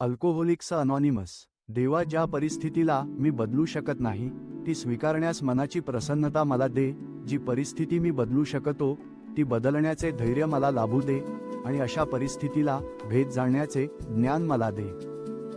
Alcoholics anonymous. देवा ज्या परिस्थितीला मी बदलू शकत नाही ती स्वीकारण्यास मनाची प्रसन्नता मला दे. जी परिस्थिती मी बदलू शकतो ती बदलण्याचे धैर्य मला लाभू दे आणि अशा परिस्थितीला भेद जाणण्याचे ज्ञान मला दे.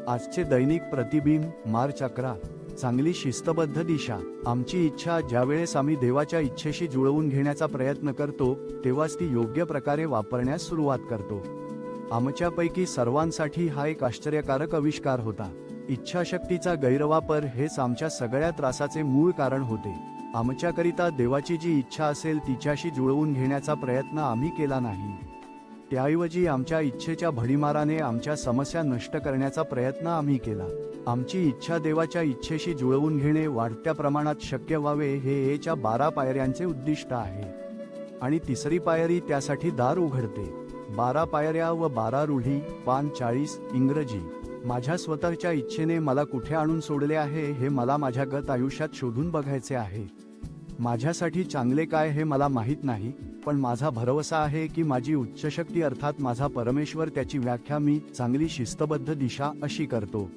आजचे दैनिक प्रतिबिंब मार्च अकरा. चांगली शिस्तबद्ध दिशा. आमची इच्छा ज्यावेळेस आम्ही देवाच्या इच्छेशी जुळवून घेण्याचा प्रयत्न करतो तेव्हाच ती योग्य प्रकारे वापरण्यास सुरुवात करतो. आमच्यापैकी सर्वांसाठी हा एक आश्चर्यकारक आविष्कार होता. इच्छाशक्तीचा गैरवापर हेच आमच्या सगळ्या त्रासाचे मूळ कारण होते. आमच्याकरिता देवाची जी इच्छा असेल तिच्याशी जुळवून घेण्याचा प्रयत्न आम्ही केला नाही. त्याऐवजी आमच्या इच्छेच्या भडीमाराने आमच्या समस्या नष्ट करण्याचा प्रयत्न आम्ही केला. आमची इच्छा देवाच्या इच्छेशी जुळवून घेणे वाढत्या प्रमाणात शक्य व्हावे हे एच्या बारा पायऱ्यांचे उद्दिष्ट आहे. आणि तिसरी पायरी त्यासाठी दार उघडते. बारा पायऱ्या व बारा रूढी पान चाळीस इंग्रजी. माझ्या स्वतःच्या इच्छेने मला कुठे आणून सोडले आहे हे मला माझ्या गत आयुष्यात शोधून बघायचे आहे. माझ्यासाठी चांगले काय हे मला माहीत नाही पण माझा भरवसा आहे की माझी उच्च शक्ती अर्थात माझा परमेश्वर त्याची व्याख्या मी चांगली शिस्तबद्ध दिशा अशी करतो.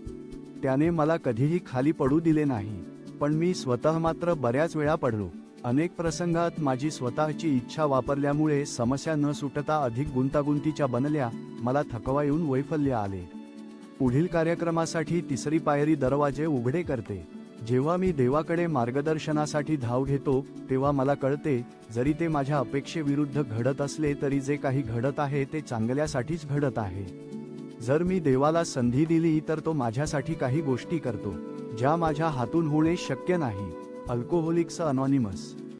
त्याने मला कधीही खाली पडू दिले नाही पण मी स्वतः मात्र बऱ्याच वेळा पडलो. अनेक प्रसंगात माझी स्वतःची इच्छा वापरल्यामुळे समस्या न सुटता अधिक गुंतागुंतीच्या बनल्या मला थकवा येऊन वैफल्य आले. पुढील कार्यक्रमासाठी तिसरी पायरी दरवाजे उघडे करते. जेव्हा मी देवाकडे मार्गदर्शनासाठी धाव घेतो तेव्हा मला कळते जरी ते माझ्या अपेक्षेविरुद्ध घडत असले तरी जे काही घडत आहे ते चांगल्यासाठीच घडत आहे. जर मी देवाला संधी दिली तर तो माझ्यासाठी काही गोष्टी करतो ज्या माझ्या हातून होणे शक्य नाही. Alcoholics anonymous